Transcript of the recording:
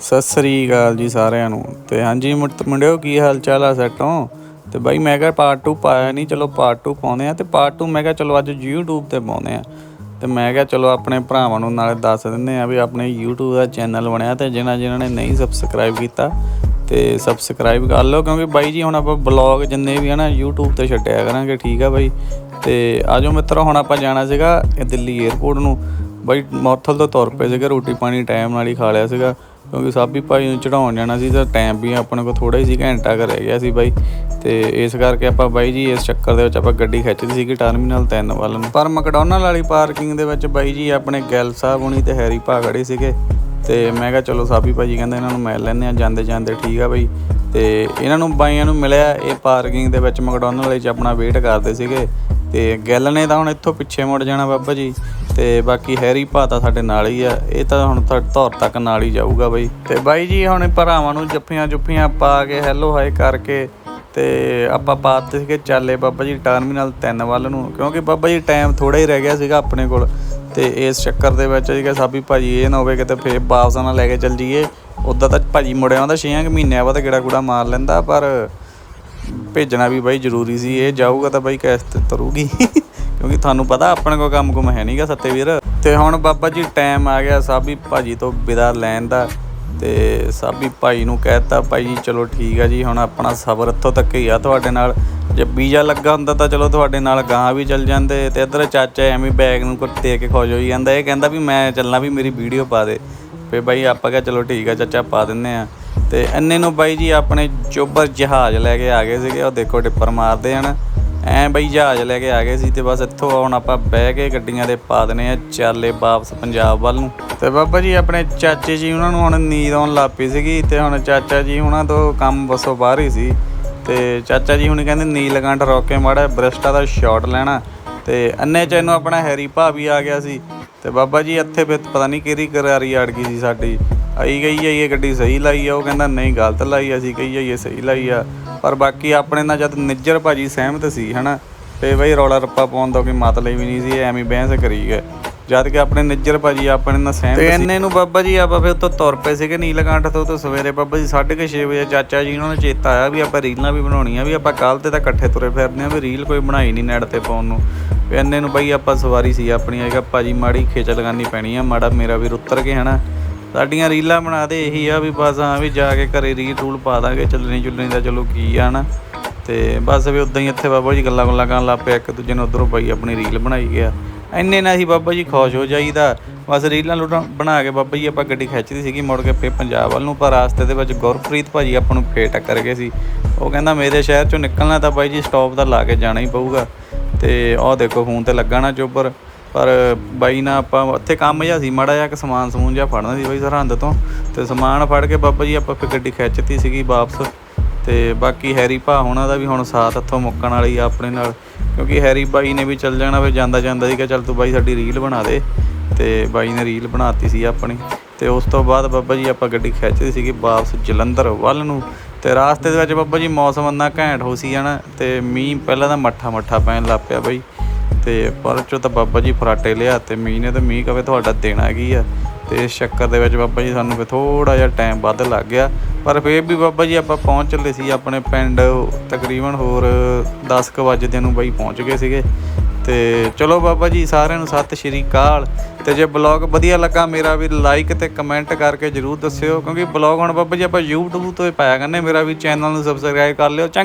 ਸਤਿ ਸ੍ਰੀ ਅਕਾਲ ਜੀ ਸਾਰਿਆਂ ਨੂੰ। ਤੇ ਹਾਂਜੀ ਮੁੰਡਿਓ, ਕੀ ਹਾਲ ਚਾਲ ਆ ਸੈਟੋਂ? ਤੇ ਬਾਈ, ਮੈਂ ਕਿਹਾ ਪਾਰਟ 2 ਪਾਇਆ ਨਹੀਂ ਚਲੋ ਪਾਰਟ 2 ਪਾਉਂਦੇ ਆ। ਤੇ ਪਾਰਟ 2 ਮੈਂ ਕਿਹਾ, ਚਲੋ ਅੱਜ YouTube ਤੇ ਪਾਉਂਦੇ ਆ। ਤੇ ਮੈਂ ਕਿਹਾ, ਚਲੋ ਆਪਣੇ ਭਰਾਵਾਂ ਨੂੰ ਨਾਲੇ ਦੱਸ ਦਿੰਦੇ ਆ ਵੀ ਆਪਣੇ YouTube ਦਾ ਚੈਨਲ ਬਣਿਆ ਤੇ ਜਿਨ੍ਹਾਂ ਜਿਨ੍ਹਾਂ ਨੇ ਨਹੀਂ ਸਬਸਕ੍ਰਾਈਬ ਕੀਤਾ, ਤੇ ਸਬਸਕ੍ਰਾਈਬ ਕਰ ਲਓ। ਕਿਉਂਕਿ ਬਾਈ ਜੀ, ਹੁਣ ਆਪਾਂ ਬਲੌਗ ਜਿੰਨੇ ਵੀ ਆ ਨਾ, YouTube ਤੇ ਛੱਡਿਆ ਕਰਾਂਗੇ, ਠੀਕ ਆ ਬਾਈ? ਤੇ ਆਜੋ ਮਿੱਤਰੋ, ਹੁਣ ਆਪਾਂ ਜਾਣਾ ਸੀਗਾ ਇਹ ਦਿੱਲੀ 에ਅਰਪੋਰਟ ਨੂੰ। ਬਾਈ, ਮੌਥਲ ਤੋਂ ਤੁਰ ਪਏ ਸੀਗੇ, ਰੋਟੀ ਪਾਣੀ ਟਾਈਮ ਨਾਲ ਹੀ ਖਾ ਲਿਆ ਸੀਗਾ। ਕਿਉਂਕਿ ਸਾਬੀ ਭਾਈ ਨੂੰ ਚੜਾਉਣ ਜਾਣਾ ਸੀ ਤਾਂ ਟਾਈਮ ਵੀ ਆਪਣੇ ਕੋਲ ਥੋੜਾ ਹੀ ਸੀ, ਘੰਟਾ ਕੁ ਰਹਿ ਗਿਆ ਸੀ ਬਾਈ। ਤੇ ਇਸ ਕਰਕੇ ਆਪਾਂ ਬਾਈ ਜੀ ਇਸ ਚੱਕਰ ਦੇ ਵਿੱਚ ਆਪਾਂ ਗੱਡੀ ਖਿੱਚਦੀ ਸੀਗੀ ਟਰਮੀਨਲ 3 ਵੱਲ ਨੂੰ। ਪਰ ਮੈਕਡੋਨਲ ਵਾਲੀ ਪਾਰਕਿੰਗ ਦੇ ਵਿੱਚ ਬਾਈ ਜੀ ਆਪਣੇ ਗੈਲ ਸਾਹਿਬ ਹੁਣੀ ਤੇ ਹੈਰੀ ਭਾ ਖੜੇ ਸੀਗੇ। ਤੇ ਮੈਂ ਕਿਹਾ ਚਲੋ ਸਾਬੀ ਭਾਜੀ ਕਹਿੰਦੇ ਇਹਨਾਂ ਨੂੰ ਮਿਲ ਲੈਂਦੇ ਆ ਜਾਂਦੇ ਜਾਂਦੇ ਠੀਕ ਆ ਬਾਈ। ਤੇ ਇਹਨਾਂ ਨੂੰ ਬਾਈਆਂ ਨੂੰ ਮਿਲਿਆ, ਇਹ ਪਾਰਕਿੰਗ ਦੇ ਵਿੱਚ ਮੈਕਡੋਨਲ ਵਾਲੇ ਚ ਆਪਣਾ ਵੇਟ ਕਰਦੇ ਸੀਗੇ। ਤੇ ਗਿੱਲ ਨੇ ਤਾਂ ਹੁਣ ਇੱਥੋਂ ਪਿੱਛੇ ਮੁੜ ਜਾਣਾ ਬਾਬਾ ਜੀ, ਤੇ ਬਾਕੀ ਹੈਰੀ ਭਾ ਤਾਂ ਸਾਡੇ ਨਾਲ ਹੀ ਆ, ਇਹ ਤਾਂ ਹੁਣ ਤਾਂ ਧੌਰ ਤੱਕ ਨਾਲ ਹੀ ਜਾਊਗਾ ਬਾਈ। ਤੇ ਬਾਈ ਜੀ, ਹੁਣ ਭਰਾਵਾਂ ਨੂੰ ਜੱਫੀਆਂ ਜੁੱਫੀਆਂ ਪਾ ਕੇ ਹੈਲੋ ਹਾਈ ਕਰਕੇ ਤੇ ਆਪਾਂ ਪਾਤੇ ਸੀਗੇ ਚੱਲੇ ਬਾਬਾ ਜੀ ਟਰਮੀਨਲ 3 ਵੱਲ ਨੂੰ, ਕਿਉਂਕਿ ਬਾਬਾ ਜੀ ਟਾਈਮ ਥੋੜਾ ਹੀ ਰਹਿ ਗਿਆ ਸੀਗਾ ਆਪਣੇ ਕੋਲ। ਤੇ ਇਸ ਚੱਕਰ ਦੇ ਵਿੱਚ ਜੀ ਸੀਗਾ ਸਾਬੀ ਭਾਜੀ ਇਹ ਨਾ ਹੋਵੇ ਕਿਤੇ ਫੇਰ ਵਾਪਸ ਨਾ ਲੈ ਕੇ ਚੱਲ ਜੀਏ ਉਦਾਂ ਤਾਂ ਭਾਜੀ ਮੁੜਿਆ ਹੁੰਦਾ 6 ਮਹੀਨਿਆਂ ਬਾਅਦ ਗੇੜਾ ਗੂੜਾ ਮਾਰ ਲੈਂਦਾ, ਪਰ ਭੇਜਣਾ ਵੀ ਬਾਈ ਜ਼ਰੂਰੀ ਸੀ, ਇਹ ਜਾਊਗਾ ਤਾਂ ਬਾਈ ਕੈਸ ਤੇ ਤਰੂਗੀ। ਕਿਉਂਕਿ ਤੁਹਾਨੂੰ ਪਤਾ ਆਪਣੇ ਕੋਲ ਕੰਮ ਕੁਮ ਹੈ ਨਹੀਂਗਾ ਸੱਤੇ ਵੀਰ ਤੇ ਹੁਣ ਬਾਬਾ ਜੀ ਟਾਈਮ ਆ ਗਿਆ, ਸਾਬੀ ਭਾਜੀ ਤੋਂ ਵਿਦਾ ਲੈਣ ਦਾ। ਤੇ ਸਾਬੀ ਭਾਈ ਨੂੰ ਕਹਿਤਾ ਭਾਈ ਜੀ, ਚਲੋ ਠੀਕ ਆ ਜੀ, ਹੁਣ ਆਪਣਾ ਸਬਰ ਇੱਥੋਂ ਤੱਕ ਹੀ ਆ ਤੁਹਾਡੇ ਨਾਲ। ਜੇ ਵੀਜ਼ਾ ਲੱਗਾ ਹੁੰਦਾ ਤਾਂ ਚਲੋ ਤੁਹਾਡੇ ਨਾਲ ਗਾਂ ਵੀ ਚੱਲ ਜਾਂਦੇ। ਤੇ ਇੱਧਰ ਚਾਚਾ ਐਵੇਂ ਬੈਗ ਨੂੰ ਕੁੱਟ ਦੇ ਕੇ ਖੁਸ਼ ਹੋਈ ਜਾਂਦਾ। ਇਹ ਕਹਿੰਦਾ ਵੀ ਮੈਂ ਚੱਲਣਾ ਵੀ ਮੇਰੀ ਵੀਡੀਓ ਪਾ ਦੇ। ਫੇ ਭਾਈ ਆਪਾਂ ਕਿਹਾ, ਚਲੋ ਠੀਕ ਆ, ਚਾਚਾ ਪਾ ਦਿੰਨੇ ਆ। ਤੇ ਇੰਨੇ ਨੂੰ ਬਾਈ ਜੀ ਆਪਣੇ ਚੋਬਰ ਜਹਾਜ਼ ਲੈ ਕੇ ਆ ਗਏ ਸੀਗੇ, ਉਹ ਦੇਖੋ ਟਿੱਪਰ ਮਾਰਦੇ ਹਨ। ਐ ਬਾਈ ਜਹਾਜ਼ ਲੈ ਕੇ ਆ ਗਏ ਸੀ ਤੇ ਬਸ ਇੱਥੋਂ ਹੁਣ ਆਪਾਂ ਬਹਿ ਕੇ ਗੱਡੀਆਂ ਦੇ ਪਾ ਦਨੇ ਆ ਚਾਲੇ ਵਾਪਸ ਪੰਜਾਬ ਵੱਲ ਨੂੰ। ਤੇ ਬਾਬਾ ਜੀ ਆਪਣੇ ਚਾਚੇ ਜੀ ਉਹਨਾਂ ਨੂੰ ਹੁਣ ਨੀਂਦ ਆਉਣ ਲੱਗ ਪਈ ਸੀਗੀ ਤੇ ਹੁਣ ਚਾਚਾ ਜੀ ਉਹਨਾਂ ਤੋਂ ਕੰਮ ਬਸੋਂ ਬਾਹਰ ਹੀ ਸੀ। ਤੇ ਚਾਚਾ ਜੀ ਹੁਣ ਕਹਿੰਦੇ ਨੀਲਕੰਠ ਰੋਕ ਕੇ ਮਾੜਾ ਬ੍ਰਿਸਟਾ ਦਾ ਸ਼ਾਟ ਲੈਣਾ। ਤੇ ਅੰਨੇ ਚ ਇਹਨੂੰ ਆਪਣਾ ਹੈਰੀ ਭਾ ਵੀ ਆ ਗਿਆ ਸੀ। ਤੇ ਬਾਬਾ ਜੀ ਇੱਥੇ ਫਿਰ ਪਤਾ ਨਹੀਂ ਕਿਹੜੀ ਕਰਾਰੀ ਅੜ ਗਈ ਸੀ ਸਾਡੀ। ਆਈ ਗਈ ਹੈ ਇਹ ਗੱਡੀ ਸਹੀ ਲਾਈ ਆ ਉਹ ਕਹਿੰਦਾ ਨਹੀਂ ਗਲਤ ਲਾਈ ਅਸੀਂ ਕਹੀ ਇਹ ਸਹੀ ਲਾਈ ਆ। ਪਰ ਬਾਕੀ ਆਪਣੇ ਨਾਲ ਜਦ ਨਿੱਜਰ ਭਾਜੀ ਸਹਿਮਤ ਸੀ ਹਨਾ ਤੇ ਬਈ ਰੌਲਾ ਰੱਪਾ ਪਾਉਣ ਦਾ ਕੋਈ ਮਤਲਬ ਹੀ ਨਹੀਂ ਸੀ ਐਵੇਂ ਬਹਿਸ ਕਰੀ ਗਏ। ਜਦ ਕਿ ਆਪਣੇ ਨਿੱਜਰ ਭਾਜੀ ਆਪਣੇ ਨਾਲ ਸਹਿਮਤ ਸੀ। ਤੇ ਇੰਨੇ ਨੂੰ ਬਾਬਾ ਜੀ ਆਪਾਂ ਫਿਰ ਉੱਥੋਂ ਤੁਰ ਪਏ ਸੀਗੇ ਨੀਲਕੰਠ ਤੋਂ ਤੇ ਸਵੇਰੇ ਬਾਬਾ ਜੀ 6:30 ਵਜੇ ਚਾਚਾ ਜੀ ਉਹਨਾਂ ਨੂੰ ਚੇਤਾ ਆਇਆ ਵੀ ਆਪਾਂ ਰੀਲਾਂ ਵੀ ਬਣਾਉਣੀਆਂ ਵੀ ਆਪਾਂ ਕੱਲ ਤੇ ਤਾਂ ਇਕੱਠੇ ਤੁਰੇ ਫਿਰਦੇ ਆ ਵੀ ਰੀਲ ਕੋਈ ਬਣਾਈ ਨਹੀਂ ਨੈਟ ਤੇ ਪਾਉਣ ਨੂੰ। ਵੀ ਇੰਨੇ ਨੂੰ ਬਈ ਆਪਾਂ ਸਵਾਰੀ ਸੀ ਆਪਣੀ ਆਏਗਾ ਭਾਜੀ ਮਾੜੀ ਖੇਚ ਲਗਾਨੀ ਪੈਣੀ ਆ ਮਾੜਾ ਮੇਰਾ ਵੀਰ ਉੱਤਰ ਕੇ ਹਨਾ। ਸਾਡੀਆਂ ਰੀਲਾਂ ਬਣਾ ਦੇ, ਇਹੀ ਆ ਵੀ ਬਸ ਹਾਂ ਵੀ ਜਾ ਕੇ ਘਰੇ ਰੀਲ ਰੂਲ ਪਾ ਦਾਂਗੇ, ਚੱਲਣੀ ਚੁੱਲਣੀ ਦਾ ਚਲੋ ਕੀ ਆ ਨਾ ਤੇ ਬਸ ਵੀ ਉਦਾਂ ਹੀ ਇੱਥੇ ਬਾਬਾ ਜੀ ਗੱਲਾਂ ਗੁੱਲਾਂ ਕਰਨ ਲੱਗ ਪਿਆ, ਇੱਕ ਦੂਜੇ ਨੂੰ ਉਧਰੋਂ ਬਾਈ ਆਪਣੀ ਰੀਲ ਬਣਾਈ ਗਿਆ। ਇੰਨੇ ਨਾਲ ਹੀ ਬਾਬਾ ਜੀ ਖੁਸ਼ ਹੋ ਜਾਈਦਾ। ਬਸ ਰੀਲਾਂ ਲੁੱਟਾਂ ਬਣਾ ਕੇ ਬਾਬਾ ਜੀ ਆਪਾਂ ਗੱਡੀ ਖਿੱਚਦੀ ਸੀਗੀ, ਮੁੜ ਕੇ ਫੇਰ ਪੰਜਾਬ ਵੱਲ ਨੂੰ, ਪਰ ਰਾਸਤੇ ਦੇ ਵਿੱਚ ਗੁਰਪ੍ਰੀਤ ਭਾਜੀ ਆਪਾਂ ਨੂੰ ਫੇਰ ਟੱਕਰ ਗਏ ਸੀ। ਉਹ ਕਹਿੰਦਾ ਮੇਰੇ ਸ਼ਹਿਰ ਚੋਂ ਨਿਕਲਣਾ ਤਾਂ ਬਾਈ ਜੀ ਸਟਾਪ ਤਾਂ ਲਾ ਕੇ ਜਾਣਾ ਹੀ ਪਊਗਾ। ਤੇ ਉਹ ਦੇਖੋ, ਫੋਨ ਤੇ ਲੱਗਾ ਨਾ ਚੋਬਰ ਪਰ ਬਾਈ ਨਾਲ ਆਪਾਂ ਉੱਥੇ ਕੰਮ ਜਿਹਾ ਸੀ, ਮਾੜਾ ਜਿਹਾ ਕਿ ਸਮਾਨ ਸਮੂਨ ਜਿਹਾ ਫੜਨਾ ਸੀ ਬਾਈ ਸਰਹੰਦ ਤੋਂ ਤੇ ਸਮਾਨ ਫੜ ਕੇ ਬਾਬਾ ਜੀ ਆਪਾਂ ਫਿਰ ਗੱਡੀ ਖਿੱਚਤੀ ਸੀਗੀ ਵਾਪਸ ਤੇ ਬਾਕੀ ਹੈਰੀ ਭਾ ਹੋਣਾ ਦਾ ਵੀ ਹੁਣ ਸਾਥ ਇੱਥੋਂ ਮੁੱਕਣ ਵਾਲੀ ਆ ਆਪਣੇ ਨਾਲ, ਕਿਉਂਕਿ ਹੈਰੀ ਬਾਈ ਨੇ ਵੀ ਚੱਲ ਜਾਣਾ ਵੀ ਜਾਂਦਾ ਜਾਂਦਾ ਸੀਗਾ, ਚੱਲ ਤੂੰ ਬਾਈ ਸਾਡੀ ਰੀਲ ਬਣਾ ਦੇ ਤੇ ਬਾਈ ਨੇ ਰੀਲ ਬਣਾਤੀ ਸੀ ਆਪਣੀ ਤੇ ਉਸ ਤੋਂ ਬਾਅਦ ਬਾਬਾ ਜੀ ਆਪਾਂ ਗੱਡੀ ਖਿੱਚਦੀ ਸੀਗੀ ਵਾਪਸ ਜਲੰਧਰ ਵੱਲ ਨੂੰ ਤੇ ਰਾਸਤੇ ਦੇ ਵਿੱਚ ਬਾਬਾ ਜੀ ਮੌਸਮ ਇੰਨਾ ਘੈਂਟ ਹੋ ਸੀ ਜਾਣਾ ਤੇ ਮੀਂਹ ਪਹਿਲਾਂ ਤਾਂ ਮੱਠਾ ਮੱਠਾ ਪੈਣ ਲੱਗ ਪਿਆ ਬਾਈ। ਤੇ ਪਰ ਚੋਂ ਤਾਂ ਬਾਬਾ ਜੀ ਫਰਾਟੇ ਲਿਆ ਤੇ ਮੀਂਹ ਨੇ ਤਾਂ ਮੀਂਹ ਕਵੇ ਤੁਹਾਡਾ ਦੇਣਾ ਕੀ ਆ। ਤੇ ਇਸ ਚੱਕਰ ਦੇ ਵਿੱਚ ਬਾਬਾ ਜੀ ਸਾਨੂੰ ਵੀ ਥੋੜਾ ਜਿਹਾ ਟਾਈਮ ਵੱਧ ਲੱਗ ਗਿਆ। ਪਰ ਫੇਰ ਵੀ ਬਾਬਾ ਜੀ ਆਪਾਂ ਪਹੁੰਚ ਚੱਲੇ ਸੀ, ਆਪਣੇ ਪਿੰਡ ਤਕਰੀਬਨ ਹੋਰ 10 ਕੁ ਵਜੇ ਨੂੰ ਬਾਈ ਪਹੁੰਚ ਗਏ ਸੀਗੇ। ਤੇ ਚਲੋ ਬਾਬਾ ਜੀ ਸਾਰਿਆਂ ਨੂੰ ਸਤਿ ਸ਼੍ਰੀ ਅਕਾਲ। ਤੇ ਜੇ ਬਲੌਗ ਵਧੀਆ ਲੱਗਾ ਮੇਰਾ ਵੀ ਲਾਈਕ ਤੇ ਕਮੈਂਟ ਕਰਕੇ ਜਰੂਰ ਦੱਸਿਓ, ਕਿਉਂਕਿ ਬਲੌਗ ਹੁਣ ਬਾਬਾ ਜੀ ਆਪਾਂ YouTube ਤੋਂ ਹੀ ਪਾਇਆ ਕਰਨੇ, ਮੇਰਾ ਵੀ ਚੈਨਲ ਨੂੰ ਸਬਸਕ੍ਰਾਈਬ ਕਰ ਲਿਓ। ਚੰਗਾ।